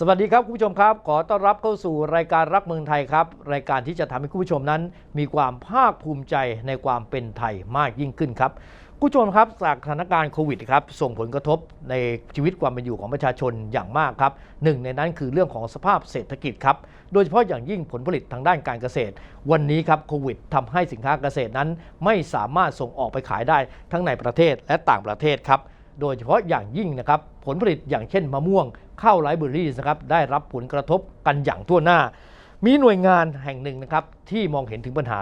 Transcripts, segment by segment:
สวัสดีครับคุณผู้ชมครับ ขอต้อนรับเข้าสู่รายการรักเมืองไทยครับ รายการที่จะทำให้คุณผู้ชมนั้น มีความภาคภูมิใจในความเป็นไทยมากยิ่งขึ้นครับคุณผู้ชมครับจากสถานการณ์โควิดครับส่งผลกระทบในชีวิตความเป็นอยู่ของประชาชนอย่างมากครับหนึ่งในนั้นคือเรื่องของสภาพเศรษฐกิจครับโดยเฉพาะอย่างยิ่งผลผลิตทางด้านการเกษตร วันนี้ครับโควิดทำให้สินค้าเกษตรนั้น ไม่สามารถส่งออกไปขายได้ทั้งในประเทศและต่างประเทศครับโดยเฉพาะอย่างยิ่งนะครับผลผลิตอย่างเช่นมะม่วง เข้าไรเบอร์รี่นะครับได้รับผลกระทบกันอย่างทั่วหน้า มีหน่วยงานแห่งหนึ่งนะครับที่มองเห็นถึงปัญหา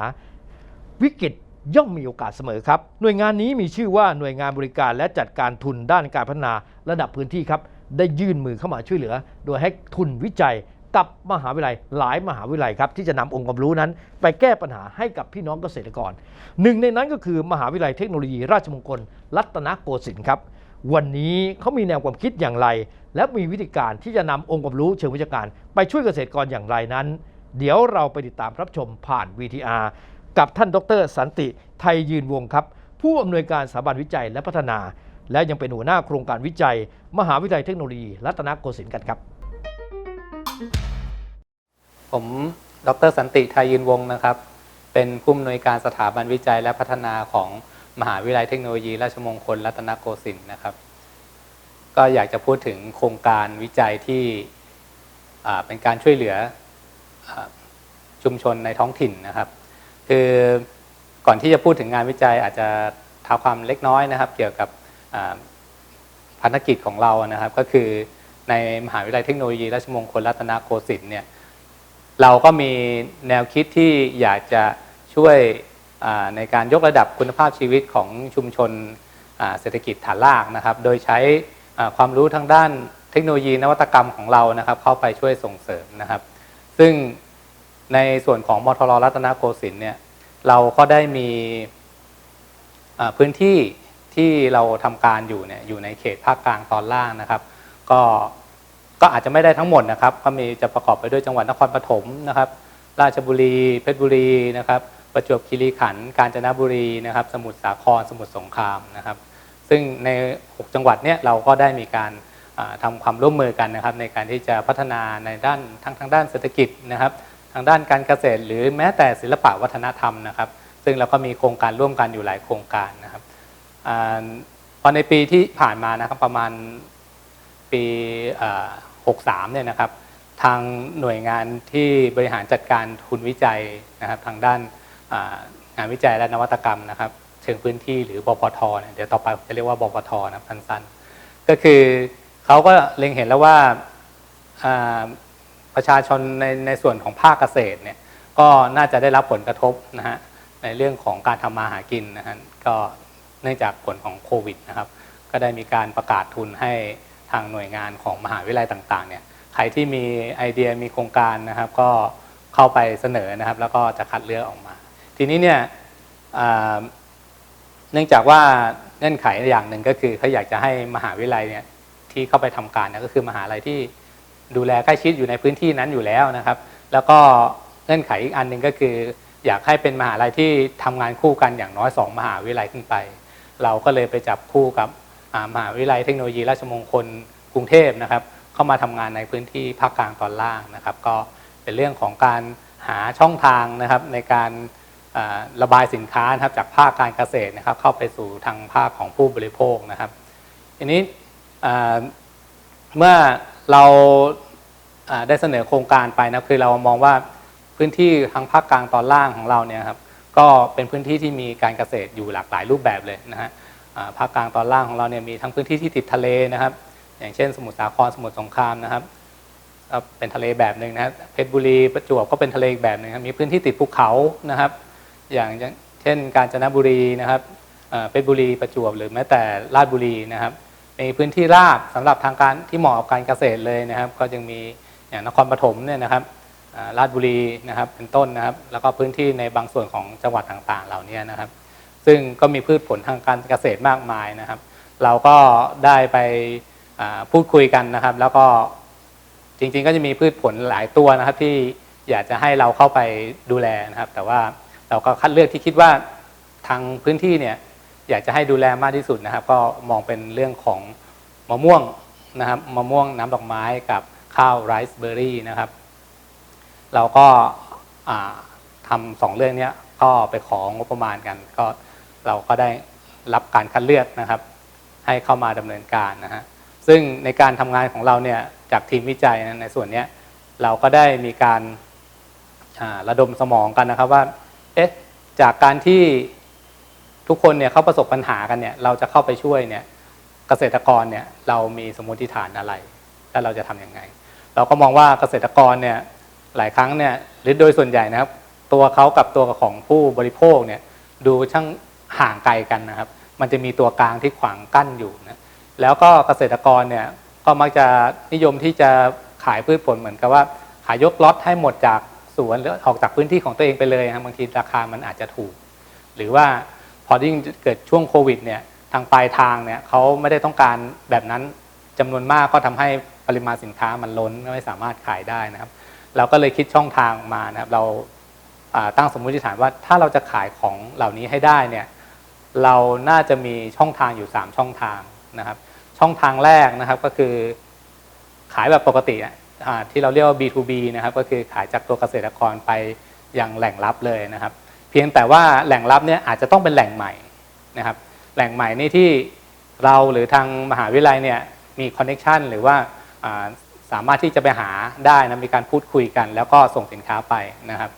วิกฤตย่อมมีโอกาสเสมอครับ หน่วยงานนี้มีชื่อว่าหน่วยงานบริการและจัดการทุนด้านการพัฒนาระดับพื้นที่ครับได้ยื่นมือเข้ามาช่วยเหลือ โดยให้ทุนวิจัยกับมหาวิทยาลัยหลายมหาวิทยาลัยครับที่จะนำองค์ความรู้นั้น ไปแก้ปัญหาให้กับพี่น้องเกษตรกร หนึ่งในนั้นก็คือมหาวิทยาลัยเทคโนโลยีราชมงคลรัตนโกสินทร์ครับ วันนี้เขามีแนวความคิดอย่างไร และมีวิธีการที่จะนำองค์ความรู้เชิงวิชาการ ไปช่วยเกษตรกรอย่างไรนั้น เดี๋ยวเราไปติดตามรับชมผ่าน VTR กับท่านดร สันติไทยยืนวงครับ ผู้อำนวยการสถาบันวิจัยและพัฒนา และยังเป็นหัวหน้าโครงการวิจัย มหาวิทยาลัยเทคโนโลยี รัตนโกสินทร์กันครับ ผมดร สันติไทยยืนวงนะครับ เป็นผู้อำนวยการสถาบันวิจัยและพัฒนาของ มหาวิทยาลัยเทคโนโลยี ราชมงคลรัตนโกสินทร์นะครับ ก็อยากจะพูดถึงโครงการวิจัยที่เป็นการช่วยเหลืออชุมชนในท้องถิ่นนะครับ คือก่อนที่จะพูดถึงงานวิจัยอาจจะท้าความเล็กน้อยนะครับ เกี่ยวกับพันธกิจของเรานะครับ ก็คือในมหาวิทยาลัยเทคโนโลยี ราชมงคลรัตนโกสินทร์เนี่ยเราก็มีแนวคิดที่อยากจะช่วย ในการยกระดับคุณภาพชีวิตของชุมชนเศรษฐกิจฐานรากนะครับ โดยใช้ความรู้ทางด้านเทคโนโลยีนวัตกรรมของเรานะครับ เข้าไปช่วยส่งเสริมนะครับ ซึ่งในส่วนของมทรรัตนโกสินทร์เนี่ยเราก็ได้มีพื้นที่ที่เราทำการอยู่เนี่ยอยู่ในเขตภาคกลางตอนล่างนะครับ ก็ก็อาจจะไม่ได้ทั้งหมดนะครับ ก็มีจะประกอบไปด้วยจังหวัดนครปฐมนะครับ ราชบุรีเพชรบุรีนะครับ ประจวบคีรีขันธ์กาญจนบุรีนะครับสมุทรสาครสมุทรสงครามนะครับ ซึ่งใน 6 จังหวัดเนี้ยเราก็ได้มีการอ่าทำความร่วมมือกันนะครับ ในการที่จะพัฒนาในด้านทั้งทางด้านเศรษฐกิจนะครับ ทางด้านการเกษตร หรือแม้แต่ศิลปะวัฒนธรรมนะครับ ซึ่งเราก็มีโครงการร่วมกันอยู่หลายโครงการนะครับพอในปีที่ผ่านมานะครับประมาณปีอ่า63เนี่ยนะครับ ทางหน่วยงานที่บริหารจัดการทุนวิจัยนะครับทางด้าน งานวิจัยและนวัตกรรมนะครับ เชิงพื้นที่หรือบพทเเดี๋ยวต่อไปจะเรียกว่าบพทนะครับสั้นๆก็คือเขาก็เล็งเห็นแล้วว่าอ่าประชาชนในในส่วนของภาคเกษตรเนี่ยก็น่าจะได้รับผลกระทบนะฮะในเรื่องของการทำมาหากินนะฮะก็เนื่องจากผลของโควิดนะครับ ก็ได้มีการประกาศทุนให้ทางหน่วยงานของมหาวิทยาลัยต่างๆเนี่ยใครที่มีไอเดียมีโครงการนะครับ ก็เข้าไปเสนอนะครับ แล้วก็จะคัดเลือกออกมา ทีนี้เนี่ยเนื่องจากว่าเงื่อนไขอย่างหนึ่งก็คือเขาอยากจะให้มหาวิทยาลัยเนี่ยที่เข้าไปทำการนี่ยก็คือมหาลัยที่ดูแลใกล้ชิดอยู่ในพื้นที่นั้นอยู่แล้วนะครับ แล้วก็เงื่อนไขอีกอันหนึ่งก็คือ อยากให้เป็นมหาลัยที่ทำงานคู่กันอย่างน้อยสองมหาวิทยาลัยขึ้นไป เราก็เลยไปจับคู่กับมหาวิทยาลัยเทคโนโลยีราชมงคลกรุงเทพนะครับ เข้ามาทำงานในพื้นที่ภาคกลางตอนล่างนะครับ ก็เป็นเรื่องของการหาช่องทางนะครับในการ ระบายสินค้านะครับจากภาคการเกษตรนะครับ เข้าไปสู่ทางภาคของผู้บริโภคนะครับทีนี้เมื่อเราได้เสนอโครงการไปนะคือเรามองว่าพื้นที่ทางภาคกลางตอนล่างของเราเนี่ยครับก็เป็นพื้นที่ที่มีการเกษตรอยู่หลากหลายรูปแบบเลยนะฮะภาคกลางตอนล่างของเราเนี่ยมีทั้งพื้นที่ที่ติดทะเลนะครับ อย่างเช่น สมุทรสาครสมุทรสงครามนะครับเป็นทะเลแบบหนึ่งนะครับเพชรบุรีประจวบก็เป็นทะเลอีกแบบหนึ่งครับมีพื้นที่ติดภูเขานะครับ อย่างเช่น กาญจนบุรีนะครับเพชรบุรีประจวบหรือแม้แต่ราชบุรีนะครับมีพื้นที่ราบสำหรับทางการที่เหมาะกับการเกษตรเลยนะครับ ก็ยังมีอย่างนครปฐมเนี่ยนะครับอ่าราชบุรีนะครับเป็นต้นนะครับ แล้วก็พื้นที่ในบางส่วนของจังหวัดต่างๆ เหล่านี้นะครับ ซึ่งก็มีพืชผลทางการเกษตรมากมายนะครับ เราก็ได้ไปพูดคุยกันนะครับ แล้วก็จริงๆ ก็จะมีพืชผลหลายตัวนะครับที่อยากจะให้เราเข้าไปดูแลนะครับ แต่ว่า เราก็คัดเลือกที่คิดว่าทางพื้นที่เนี่ยอยากจะให้ดูแลมากที่สุดนะครับ ก็มองเป็นเรื่องของมะม่วงนะครับมะม่วงน้ำดอกไม้กับข้าวไรซ์เบอร์รี่นะครับ เราก็ทำสองเรื่องนี้ก็ไปของงบประมาณกัน ก็เราก็ได้รับการคัดเลือกนะครับ ให้เข้ามาดำเนินการนะฮะซึ่งในการทำงานของเราเนี่ยจากทีมวิจัยนะในส่วนนี้เราก็ได้มีการาระดมสมองกันนะครับว่า เอ๊ะจากการที่ทุกคนเนี่ยเขาประสบปัญหากันเนี่ย เราจะเข้าไปช่วยเนี่ยเกษตรกรเนี่ยเรามีสมมติฐานอะไร แล้วเราจะทำยังไง เราก็มองว่าเกษตรกรเนี่ยหลายครั้งเนี่ยหรือโดยส่วนใหญ่นะครับ ตัวเขากับตัวของผู้บริโภคเนี่ยดูช่างห่างไกลกันนะครับ มันจะมีตัวกลางที่ขวางกั้นอยู่นะแล้วก็เกษตรกรเนี่ยก็มักจะนิยมที่จะขายพืชผลเหมือนกับว่า ขายยกล็อตให้หมดจาก สวนหรือออกจากพื้นที่ของตัวเองไปเลยนะครับบางทีราคามันอาจจะถูก หรือว่าพอยิ่งเกิดช่วงโควิดเนี่ยทางปลายทางเนี่ยเขาไม่ได้ต้องการแบบนั้นจำนวนมากก็ทำให้ปริมาณสินค้ามันล้นไม่สามารถขายได้นะครับ เราก็เลยคิดช่องทางมานะครับ เราตั้งสมมติฐานว่าถ้าเราจะขายของเหล่านี้ให้ได้เนี่ยเราน่าจะมีช่องทางอยู่ 3 ช่องทางนะครับ ช่องทางแรกนะครับก็คือขายแบบปกติ ที่เราเรียกว่า B2B นะครับก็คือขายจากตัวเกษตรกรไปยังแหล่งลับเลยนะครับ เพียงแต่ว่าแหล่งลับเนี่ยอาจจะต้องเป็นแหล่งใหม่นะครับแหล่งใหม่นี่ที่เราหรือทางมหาวิทยาลัยเนี่ยมีคอนเน็ชันหรือว่าสามารถที่จะไปหาได้นะมีการพูดคุยกัน แล้วก็ส่งสินค้าไปนะครับ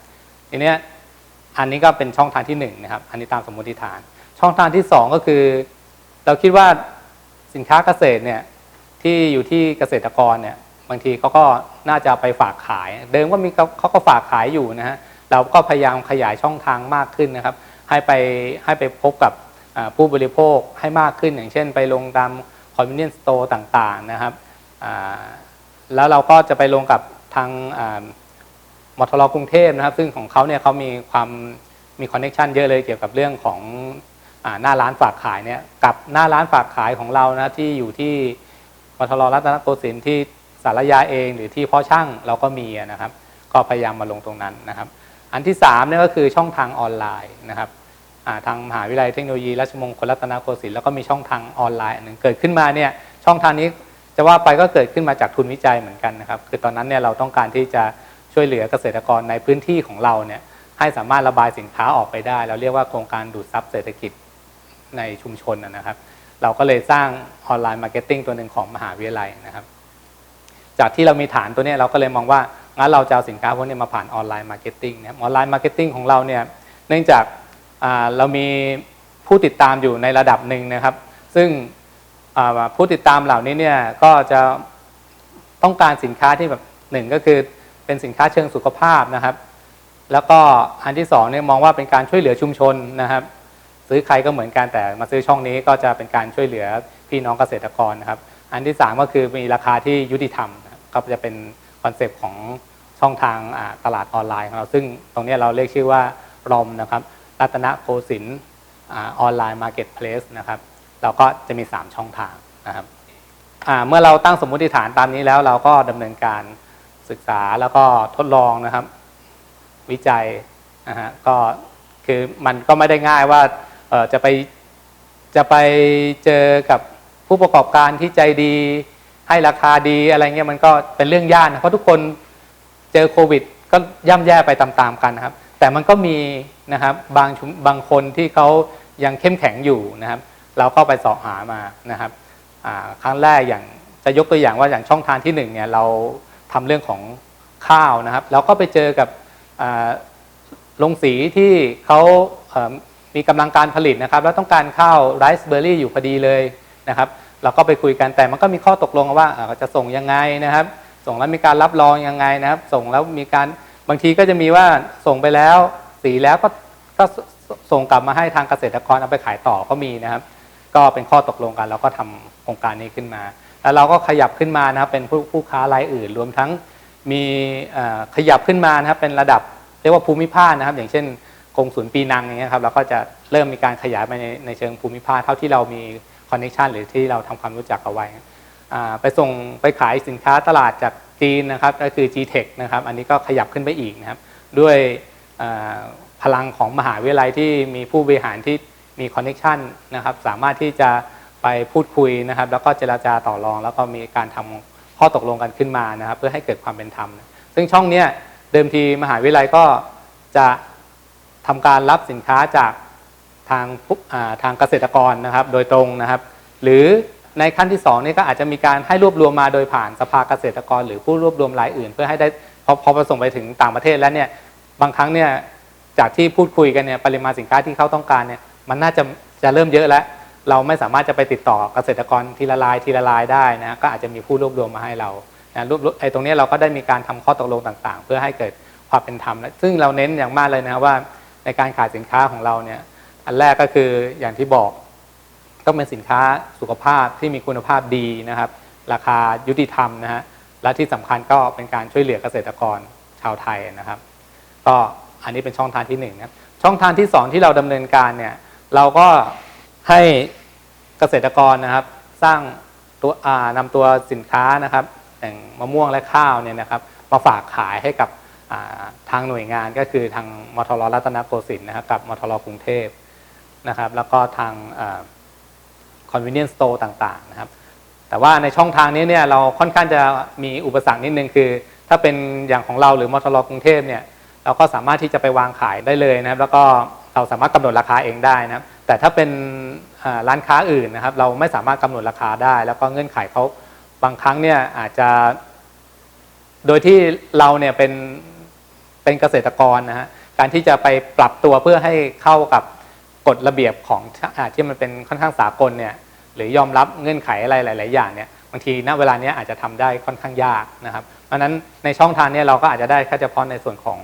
ทีนี้อันนี้ก็เป็นช่องทางที่หนึ่งนะครับอันนี้ตามสมมติฐาน ช่องทางที่สองก็คือ เราคิดว่าสินค้าเกษตรเนี่ยที่อยู่ที่เกษตรกรเนี่ย บางทีเขาก็น่าจะไปฝากขาย เดิมก็มีเขาเขาก็ฝากขายอยู่นะฮะเราก็พยายามขยายช่องทางมากขึ้นนะครับ ให้ไปให้ไปพบกับผู้บริโภคให้มากขึ้น อย่างเช่น ไปลงตาม convenience store ต่างๆนะครับแล้วเราก็จะไปลงกับทางอ่ามทรกรุงเทพนะครับ ซึ่งของเขาเนี่ยเขามีความมีคอนเน็ชันเยอะเลยเกี่ยวกับเรื่องของอหน้าร้านฝากขายเนี่ยกับหน้าร้านฝากขายของเรานะที่อยู่ที่มทรรัตนโกสินทร์ที่ สารยาเองหรือที่พ่อช่างเราก็มีนะครับ ก็พยายามมาลงตรงนั้นนะครับ อันที่3เนี่ยก็คือช่องทางออนไลน์นะครับทางมหาวิทยาลัยเทคโนโลยีราชมงคลรัตนโกสินทร์แล้วก็มีช่องทางออนไลน์อันหนึ่งเกิดขึ้นมาเนี่ยช่องทางนี้จะว่าไปก็เกิดขึ้นมาจากทุนวิจัยเหมือนกันนะครับ คือตอนนั้นเนี่ยเราต้องการที่จะช่วยเหลือเกษตรกรในพื้นที่ของเราเนี่ยให้สามารถระบายสินค้าออกไปได้ เราเรียกว่าโครงการดูดซับเศรษฐกิจในชุมชนนะครับ เราก็เลยสร้างออนไลน์มาร์เก็ตติ้งตัวหนึ่งของมหาวิทยาลัยนะครับ จากที่เรามีฐานตัวนี้เราก็เลยมองว่างั้นเราจะเอาสินค้าพวกนี้มาผ่านออนไลน์มาร์เก็ตติ้งนะครับออนไลน์มาร์เก็ตติ้งของเราเนี่ยเนื่องจากเรามีผู้ติดตามอยู่ในระดับหนึ่งนะครับ ซึ่งผู้ติดตามเหล่านี้เนี่ยก็จะต้องการสินค้าที่แบบหนึ่งก็คือเป็นสินค้าเชิงสุขภาพนะครับ แล้วก็อันที่สองเนี่ยมองว่าเป็นการช่วยเหลือชุมชนนะครับ ซื้อใครก็เหมือนกันแต่มาซื้อช่องนี้ก็จะเป็นการช่วยเหลือพี่น้องเกษตรกรนะครับ อันที่3ก็คือมีราคาที่ยุติธรรม ก็จะเป็นคอนเซปต์ของช่องทางตลาดออนไลน์ของเรา ซึ่งตรงนี้เราเรียกชื่อว่ารอมนะครับรัตนโกสินออนไลน์มาร์เก็ตเพลสนะครับเราก็จะมี 3 ช่องทางนะครับเมื่อเราตั้งสมมติฐานตามนี้แล้วเราก็ดำเนินการศึกษาแล้วก็ทดลองนะครับ วิจัยนะฮะก็คือมันก็ไม่ได้ง่ายว่าจะไปจะไปเจอกับผู้ประกอบการที่ใจดี ให้ราคาดีอะไรเงี้ยมันก็เป็นเรื่องยากนะเพราะทุกคนเจอโควิด ก็ย่ำแย่ไปตามๆกันนะครับ แต่มันก็มีนะครับบางชุมบางคนที่เขายังเข้มแข็งอยู่นะครับ เราก็ไปสอบหามานะครับครั้งแรกอย่างจะยกตัวอย่างว่าอย่างช่องทางที่หนึ่งเนี่ยเราทำเรื่องของข้าวนะครับ เราก็ไปเจอกับอ่าลงสีที่เขามีกำลังการผลิตนะครับ แล้วต้องการข้าวไรซ์เบอร์รี่อยู่พอดีเลยนะครับ เราก็ไปคุยกันแต่มันก็มีข้อตกลงว่าจะส่งยังไงนะครับ ส่งแล้วมีการรับรองยังไงนะครับ ส่งแล้วมีการบางทีก็จะมีว่าส่งไปแล้วสีแล้วก็ก็ส่งกลับมาให้ทางเกษตรกรเอาไปขายต่อก็มีนะครับ ก็เป็นข้อตกลงกันเราก็ทำโครงการนี้ขึ้นมา แล้วเราก็ขยับขึ้นมานะครับเป็นผู้ผู้ค้ารายอื่น รวมทั้งมีขยับขึ้นมานะครับเป็นระดับเรียกว่าภูมิภาคนะครับ อย่างเช่นกงศูนย์ปีนังอย่างเงี้ยครับเราก็จะเริ่มมีการขยายไปในในเชิงภูมิภาคเท่าที่เรามี คอนเนคชันหรือที่เราทำความรู้จักเอาไว้ไปส่งไปขายสินค้าตลาดจากจีนนะครับก็คือ G-Tech นะครับอันนี้ก็ขยับขึ้นไปอีกนะครับ ด้วยพลังของมหาวิทยาลัยที่มีผู้บริหารที่มีคอนเนคชันนะครับสามารถที่จะไปพูดคุยนะครับ แล้วก็เจราจาต่อรอง แล้วก็มีการทำข้อตกลงกันขึ้นมานะครับ เพื่อให้เกิดความเป็นธรรม ซึ่งช่องเนี้ยเดิมทีมหาวิทยาลัยก็จะทำการรับสินค้าจาก ทางทางเกษตรกรนะครับโดยตรงนะครับ หรือในขั้นที่2นี่ก็อาจจะมีการให้รวบรวมมาโดยผ่านสภาเกษตรกร หรือผู้รวบรวมรายอื่น เพื่อให้ได้พอพอประส่งไปถึงต่างประเทศแล้วเนี่ยบางครั้งเนี่ยจากที่พูดคุยกันเนี่ยปริมาณสินค้าที่เขาต้องการเนี่ยมันน่าจะจะเริ่มเยอะแล้ว เราไม่สามารถจะไปติดต่อเกษตรกรทีละลายทีละลายได้นะก็อาจจะมีผู้รวบรวมมาให้เรานะรวบรวมไอ้ตรงนี้เราก็ได้มีการทำข้อตกลงต่างๆ เพื่อให้เกิดความเป็นธรรมและซึ่งเราเน้นอย่างมากเลยนะว่าในการขายสินค้าของเราเนี่ย อันแรกก็คืออย่างที่บอกต้องเป็นสินค้าสุขภาพที่มีคุณภาพดีนะครับ ราคายุติธรรมนะฮะและที่สำคัญก็เป็นการช่วยเหลือเกษตรกรชาวไทยนะครับ ก็อันนี้เป็นช่องทางที่หนึ่งนะครับช่องทางที่สองที่เราดำเนินการเนี่ยเราก็ให้เกษตรกรนะครับ สร้างตัวอ่านำตัวสินค้านะครับอย่างมะม่วงและข้าวเนี่ยนะครับมาฝากขายให้กับทางหน่วยงานก็คือทางมทรรัตนโกสินทร์นะครับกับมทรกรุงเทพ นะครับ แล้วก็ทาง convenience store ต่างๆนะครับ แต่ว่าในช่องทางนี้เนี่ยเราค่อนข้างจะมีอุปสรรคนิดนึงคือ ถ้าเป็นอย่างของเราหรือมอทรกรุงเทพเนี่ยเราก็สามารถที่จะไปวางขายได้เลยนะครับ แล้วก็เราสามารถกำหนดราคาเองได้นะครับ แต่ถ้าเป็นร้านค้าอื่นนะครับ เราไม่สามารถกำหนดราคาได้ แล้วก็เงื่อนไขเขาบางครั้งเนี่ยอาจจะ โดยที่เราเนี่ยเป็นเป็นเกษตรกรนะฮะการที่จะไปปรับตัวเพื่อให้เข้ากับ กฎระเบียบของที่มันเป็นค่อนข้างสากลเนี่ยหรือยอมรับเงื่อนไขอะไรหลาย ๆ อย่างเนี่ยบางทีณเวลานี้อาจจะทำได้ค่อนข้างยากนะครับเพราะนั้นในช่องทางนี้เราก็อาจจะได้แค่เฉพาะในส่วนของ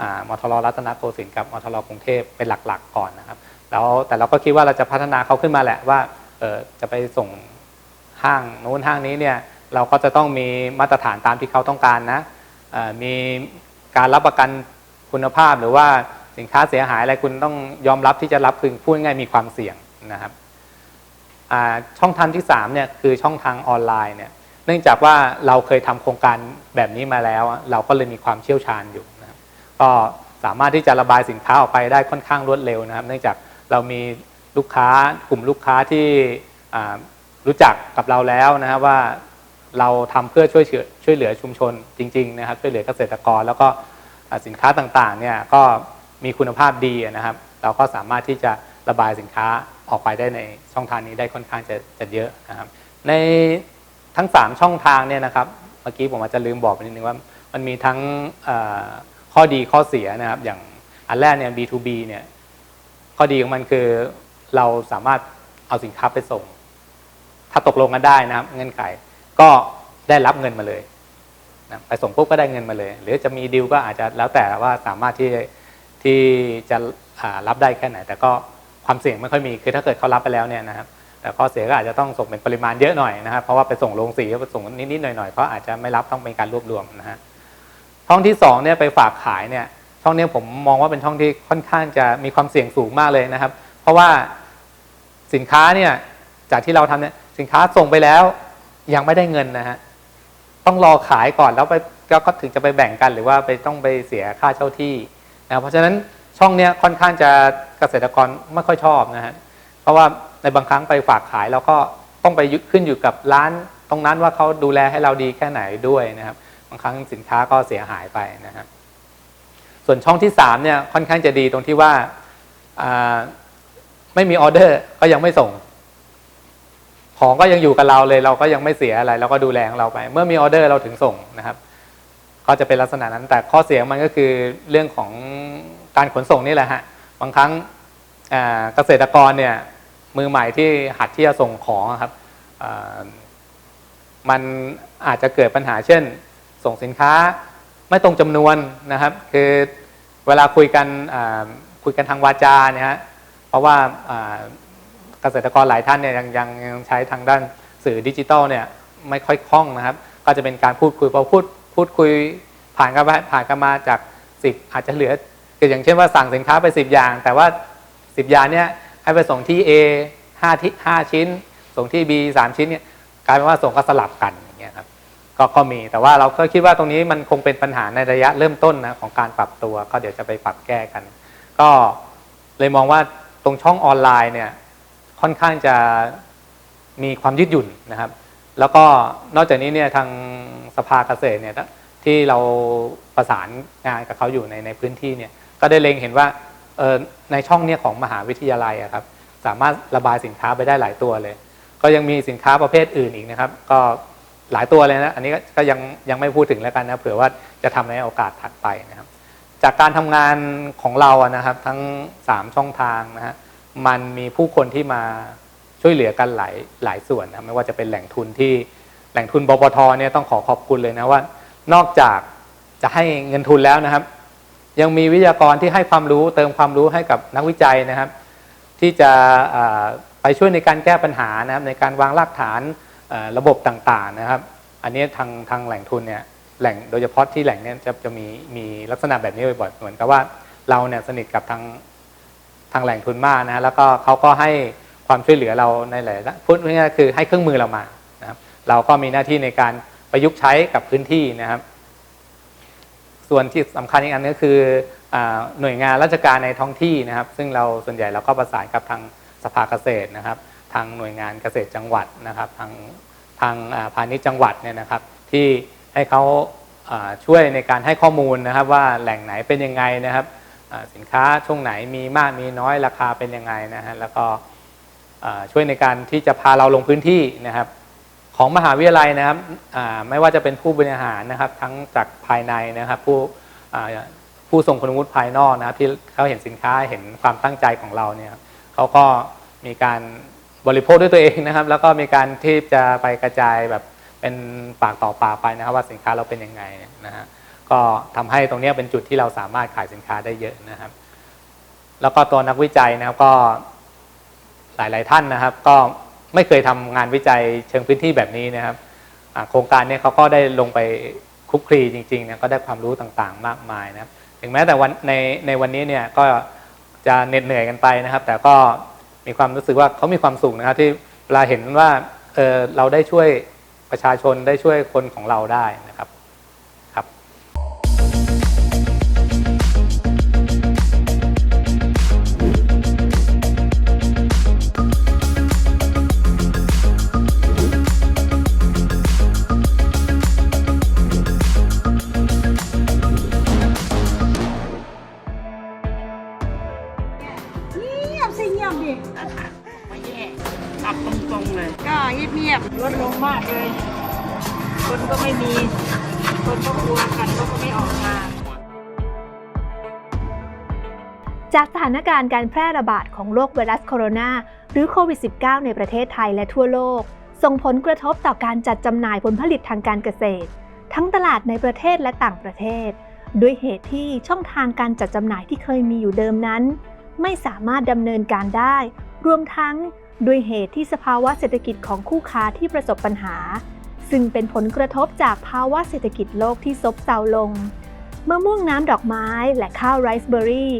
อามทรรัตนโกสินทร์กับมทรกรุงเทพเป็นหลัก ๆ ก่อนนะครับแล้วแต่เราก็คิดว่าเราจะพัฒนาเขาขึ้นมาแหละว่าเออจะไปส่งห้างนู้นห้างนี้เนี่ยเราก็จะต้องมีมาตรฐานตามที่เขาต้องการนะมีการรับประกันคุณภาพหรือว่า สินค้าเสียหายอะไรคุณต้องยอมรับที่จะรับคือพูดง่ายมีความเสี่ยงนะครับช่องทางที่3เนี่ยคือช่องทางออนไลน์เนี่ยเนื่องจากว่าเราเคยทำโครงการแบบนี้มาแล้ว เราก็เลยมีความเชี่ยวชาญอยู่นะครับก็สามารถที่จะระบายสินค้าออกไปได้ค่อนข้างรวดเร็วนะครับ เนื่องจากเรามีลูกค้ากลุ่มลูกค้าที่รู้จักกับเราแล้วนะครับว่าเราทำเพื่อช่วยเหลือช่วยเหลือชุมชนจริง ๆ นะครับ ช่วยเหลือเกษตรกรแล้วก็สินค้าต่างๆเนี่ยก็ มีคุณภาพดีนะครับ เราก็สามารถที่จะระบายสินค้าออกไปได้ในช่องทางนี้ได้ค่อนข้างจะจะเยอะนะครับ ในทั้ง 3 ช่องทางเนี่ยนะครับเมื่อกี้ผมอาจจะลืมบอกไปนิดนึงว่ามันมีทั้งข้อดีข้อเสียนะครับ อย่างอันแรกเนี่ย B2B เนี่ยข้อดีของมันคือเราสามารถเอาสินค้าไปส่ง ถ้าตกลงกันได้นะครับ เงื่อนไขก็ได้รับเงินมาเลยนะไปส่งปุ๊บก็ได้เงินมาเลย หรือจะมีดีลก็อาจจะแล้วแต่ว่าสามารถที่ ที่จะรับได้แค่ไหน แต่ก็ความเสี่ยงไม่ค่อยมีคือถ้าเกิดเขารับไปแล้วเนี่ยนะครับแต่ข้อเสียก็อาจจะต้องส่งเป็นปริมาณเยอะหน่อยนะครับ เพราะว่าไปส่งโรงสีก็ไปส่งนิดๆหน่อยๆเขาอาจจะไม่รับต้องเป็นการรวบรวมนะฮะช่องที่สองเนี่ยไปฝากขายเนี่ยช่องนี้ผมมองว่าเป็นช่องที่ค่อนข้างจะมีความเสี่ยงสูงมากเลยนะครับ เพราะว่าสินค้าเนี่ยจากที่เราทำเนี่ยสินค้าส่งไปแล้วยังไม่ได้เงินนะฮะต้องรอขายก่อนแล้วไปก็ถึงจะไปแบ่งกันหรือว่าไปต้องไปเสียค่าเช่าที่ นะเพราะฉะนั้นช่องเนี้ยค่อนข้างจะเกษตรกรไม่ค่อยชอบนะฮะเพราะว่าในบางครั้งไปฝากขายเราก็ต้องไปขึ้นอยู่กับร้านตรงนั้นว่าเขาดูแลให้เราดีแค่ไหนด้วยนะครับบางครั้งสินค้าก็เสียหายไปนะครับส่วนช่องที่สามเนี่ยค่อนข้างจะดีตรงที่ว่าอ่าไม่มีออเดอร์ก็ยังไม่ส่ง ของก็ยังอยู่กับเราเลยเราก็ยังไม่เสียอะไรเราก็ดูแลของเราไป เมื่อมีออเดอร์เราถึงส่งนะครับ ก็จะเป็นลักษณะนั้น แต่ข้อเสียมันก็คือเรื่องของการขนส่งนี่แหละฮะบางครั้งเกษตรกรเนี่ยมือใหม่ที่หัดที่จะส่งของครับมันอาจจะเกิดปัญหาเช่น ส่งสินค้าไม่ตรงจำนวนนะครับ คือเวลาคุยกันคุยกันทางวาจาเนี่ยฮะเพราะว่าอ่าเกษตรกรหลายท่านเนี่ยยังยังยังใช้ทางด้านสื่อดิจิตอลเนี่ยไม่ค่อยคล่องนะครับ ก็จะเป็นการพูดคุยพอพูด พูดคุยผ่านกันไปผ่านกันมาจากสิบอาจจะเหลือคืออย่างเช่นว่าสั่งสินค้าไปสิบอย่าง แต่ว่าสิบอย่างเนี่ยให้ไปส่งที่ A ห้าที่ห้าชิ้น ส่งที่ B สามชิ้นเนี่ยกลายเป็นว่าส่งก็สลับกันอย่างเงี้ยครับก็ก็มีแต่ว่าเราก็คิดว่าตรงนี้มันคงเป็นปัญหาในระยะเริ่มต้นนะของการปรับตัว ก็เดี๋ยวจะไปปรับแก้กัน ก็เลยมองว่าตรงช่องออนไลน์เนี่ยค่อนข้างจะมีความยืดหยุ่นนะครับ แล้วก็นอกจากนี้เนี่ยทาง สภาเกษตรเนี่ยที่เราประสานงานกับเขาอยู่ในในพื้นที่เนี่ยก็ได้เล็งเห็นว่าในช่องเนี่ยของมหาวิทยาลัยอะครับสามารถระบายสินค้าไปได้หลายตัวเลย ก็ยังมีสินค้าประเภทอื่นอีกนะครับ ก็หลายตัวเลยนะอันนี้ก็ยังยังไม่พูดถึงแล้วกันนะเผื่อว่าจะทำในโอกาสถัดไปนะครับ จากการทำงานของเราอะนะครับทั้ง 3 ช่องทางนะฮะมันมีผู้คนที่มาช่วยเหลือกันหลายหลายส่วนนะไม่ว่าจะเป็นแหล่งทุนที่ แหล่งทุนบปทเนี่ยต้องขอขอบคุณเลยนะว่า นอกจากจะให้เงินทุนแล้วนะครับ ยังมีวิทยากรที่ให้ความรู้เติมความรู้ให้กับนักวิจัยนะครับ ที่จะไปช่วยในการแก้ปัญหานะครับ ในการวางรากฐานระบบต่างๆนะครับ อันนี้ทางทางแหล่งทุนเนี่ยแหล่งโดยเฉพาะที่แหล่งเนี่ยจะจะมีมีลักษณะแบบนี้บ่อยๆเหมือนกับว่าเราเนี่ยสนิทกับทางทางแหล่งทุนมากนะแล้วก็เขาก็ให้ความช่วยเหลือเราในหลายๆพูดง่ายๆคือให้เครื่องมือเรามา เราก็มีหน้าที่ในการประยุกต์ใช้กับพื้นที่นะครับ ส่วนที่สำคัญอีกอันนึงก็คืออหน่วยงานราชการในท้องที่นะครับ ซึ่งเราส่วนใหญ่เราก็ประสานกับทางสภาเกษตรนะครับ ทางหน่วยงานเกษตรจังหวัดนะครับ ทางทางพาณิชย์จังหวัดเนี่ยนะครับ ที่ให้เขาช่วยในการให้ข้อมูลนะครับ ว่าแหล่งไหนเป็นยังไงนะครับสินค้าช่วงไหนมีมากมีน้อยราคาเป็นยังไงนะฮะแล้วก็ช่วยในการที่จะพาเราลงพื้นที่นะครับ ของมหาวิทยาลัยนะครับไม่ว่าจะเป็นผู้บริหารนะครับ ทั้งจากภายในนะครับ ผู้ผู้ทรงคุณวุฒิภายนอกนะครับ ที่เขาเห็นสินค้าเห็นความตั้งใจของเราเนี่ยครับเขาก็มีการบริโภคด้วยตัวเองนะครับ แล้วก็มีการที่จะไปกระจายแบบเป็นปากต่อปากไปนะครับ ว่าสินค้าเราเป็นยังไงนะฮะก็ทำให้ตรงนี้เป็นจุดที่เราสามารถขายสินค้าได้เยอะนะครับ แล้วก็ตัวนักวิจัยนะครับก็หลาย ๆ ท่านนะครับ ก็ ไม่เคยทำงานวิจัยเชิงพื้นที่แบบนี้นะครับโครงการนี้เขาก็ได้ลงไปคุกคลีจริงๆนะก็ได้ความรู้ต่างๆ มากมายนะครับ ถึงแม้แต่วันในในวันนี้เนี่ยก็จะเหน็ดเหนื่อยกันไปนะครับ แต่ก็มีความรู้สึกว่าเขามีความสุขนะครับที่เวลาเห็นว่าเออเราได้ช่วยประชาชนได้ช่วยคนของเราได้นะครับ ยบสิเงียบดิไม่แย่ขับตรงๆเลย ก็เงียบๆลดลงมากเลย คนก็ไม่มี คนก็กลัวกันก็ไม่ออกมาจากสถานการณ์การแพร่ระบาดของโรคไวรัสโคโรนาหรือโควิด -19 ในประเทศไทยและทั่วโลก ส่งผลกระทบต่อการจัดจำหน่ายผลผลิตทางการเกษตร ทั้งตลาดในประเทศและต่างประเทศ ด้วยเหตุที่ช่องทางการจัดจำหน่ายที่เคยมีอยู่เดิมนั้น ไม่สามารถดำเนินการได้ รวมทั้งด้วยเหตุที่สภาวะเศรษฐกิจของคู่ค้าที่ประสบปัญหา ซึ่งเป็นผลกระทบจากภาวะเศรษฐกิจโลกที่ซบเซาลงมะม่วงน้ำดอกไม้และข้าวไรซ์เบอร์รี่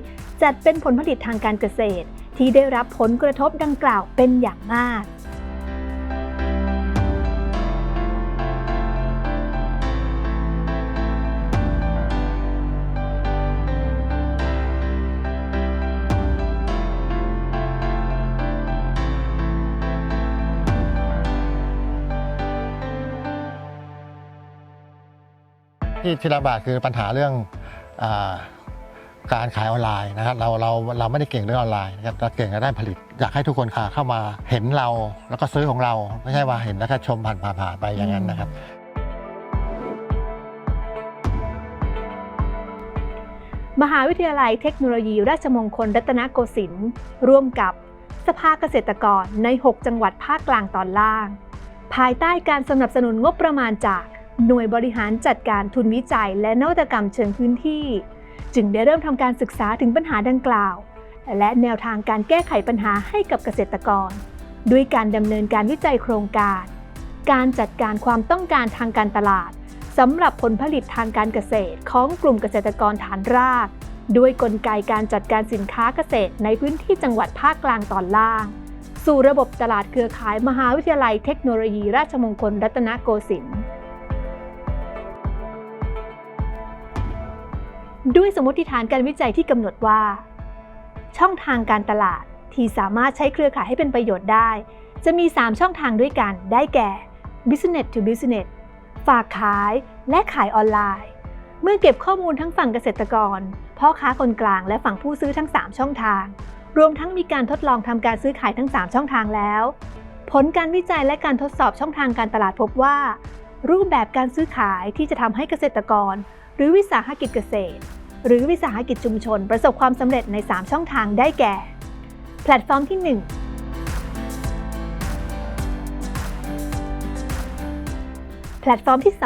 จัดเป็นผลผลิตทางการเกษตร ที่ได้รับผลกระทบดังกล่าวเป็นอย่างมาก ที่ที่ระบาดคือปัญหาเรื่องอการขายออนไลน์นะครับเราเราเราไม่ได้เก่งเรื่องออนไลน์นะครับเราเก่งในด้านผลิต อยากให้ทุกคนค่ะเข้ามาเห็นเราแล้วก็ซื้อของเราไม่ใช่ว่าเห็นแล้วก็ชมผ่านผ่านๆไปอย่างนั้นนะครับ มหาวิทยาลัยเทคโนโลยี ราชมงคลรัตนโกสินทร์ร่วมกับสภาเกษตรกรใน 6 จังหวัดภาคกลางตอนล่าง ภายใต้การสนับสนุนงบประมาณจาก หน่วยบริหารจัดการทุนวิจัย และนวัตกรรมเชิงพื้นที่ จึงได้เริ่มทำการศึกษาถึงปัญหาดังกล่าว และแนวทางการแก้ไขปัญหาให้กับเกษตรกร ด้วยการดำเนินการวิจัยโครงการ การจัดการความต้องการทางการตลาดสำหรับผลผลิตทางการเกษตรของกลุ่มเกษตรกรฐานราก ด้วยกลไกการจัดการสินค้าเกษตรในพื้นที่จังหวัดภาคกลางตอนล่าง สู่ระบบตลาดเครือข่ายมหาวิทยาลัยเทคโนโลยีราชมงคลรัตนโกสินทร์ ด้วยสมมติฐานการวิจัยที่กำหนดว่า ช่องทางการตลาดที่สามารถใช้เครือข่ายให้เป็นประโยชน์ได้ จะมี 3 ช่องทางด้วยกัน ได้แก่ business to business ฝากขายและขายออนไลน์ เมื่อเก็บข้อมูลทั้งฝั่งเกษตรกร พ่อค้าคนกลางและฝั่งผู้ซื้อทั้ง 3 ช่องทาง รวมทั้งมีการทดลองทำการซื้อขายทั้ง 3 ช่องทางแล้ว ผลการวิจัยและการทดสอบช่องทางการตลาดพบว่า รูปแบบการซื้อขายที่จะทำให้เกษตรกร หรือวิสาหกิจเกษตร หรือวิสาหกิจชุมชน ประสบความสำเร็จใน 3 ช่องทางได้แก่ แพลตฟอร์มที่ 1 แพลตฟอร์มที่ 2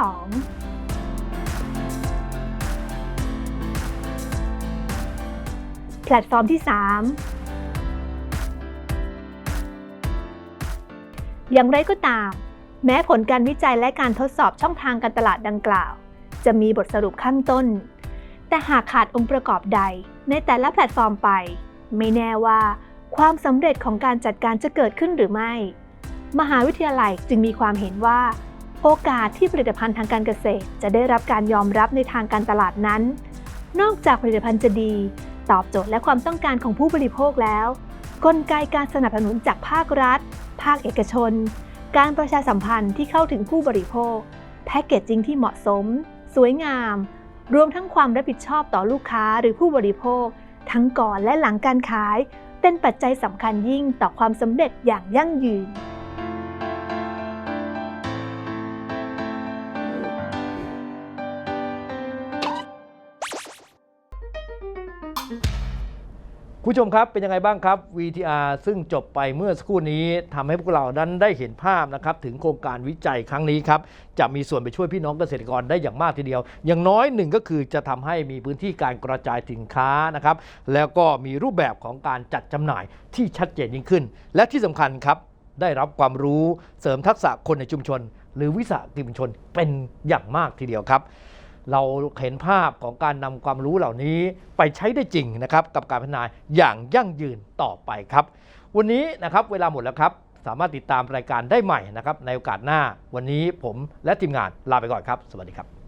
แพลตฟอร์มที่ 3 อย่างไรก็ตาม แม้ผลการวิจัยและการทดสอบช่องทางการตลาดดังกล่าว จะมีบทสรุปข้างต้น แต่หากขาดองค์ประกอบใดในแต่ละแพลตฟอร์มไป ไม่แน่ว่า ความสำเร็จของการจัดการจะเกิดขึ้นหรือไม่ มหาวิทยาลัยจึงมีความเห็นว่า โอกาสที่ผลิตภัณฑ์ทางการเกษตร จะได้รับการยอมรับในทางการตลาดนั้น นอกจากผลิตภัณฑ์จะดี ตอบโจทย์และความต้องการของผู้บริโภคแล้วกลไกการสนับสนุนจากภาครัฐ ภาคเอกชน การประชาสัมพันธ์ที่เข้าถึงผู้บริโภค แพ็กเกจจิ้งที่เหมาะสม สวยงาม รวมทั้งความรับผิดชอบต่อลูกค้าหรือผู้บริโภค ทั้งก่อนและหลังการขาย เป็นปัจจัยสำคัญยิ่งต่อความสำเร็จอย่างยั่งยืน ผู้ชมครับเป็นยังไงบ้างครับ VTR ซึ่งจบไปเมื่อสักครู่นี้ทำให้พวกเรานั้นได้เห็นภาพนะครับถึงโครงการวิจัยครั้งนี้ครับจะมีส่วนไปช่วยพี่น้องเกษตรกรได้อย่างมากทีเดียว อย่างน้อยหนึ่งก็คือจะทำให้มีพื้นที่การกระจายสินค้านะครับแล้วก็มีรูปแบบของการจัดจำหน่ายที่ชัดเจนยิ่งขึ้น และที่สำคัญครับได้รับความรู้เสริมทักษะคนในชุมชน หรือวิสาหกิจชุมชนเป็นอย่างมากทีเดียวครับ เราเห็นภาพของการนำความรู้เหล่านี้ไปใช้ได้จริงนะครับกับการพัฒนาอย่างยั่งยืนต่อไปครับ วันนี้นะครับเวลาหมดแล้วครับ สามารถติดตามรายการได้ใหม่นะครับในโอกาสหน้าวันนี้ผมและทีมงานลาไปก่อนครับ สวัสดีครับ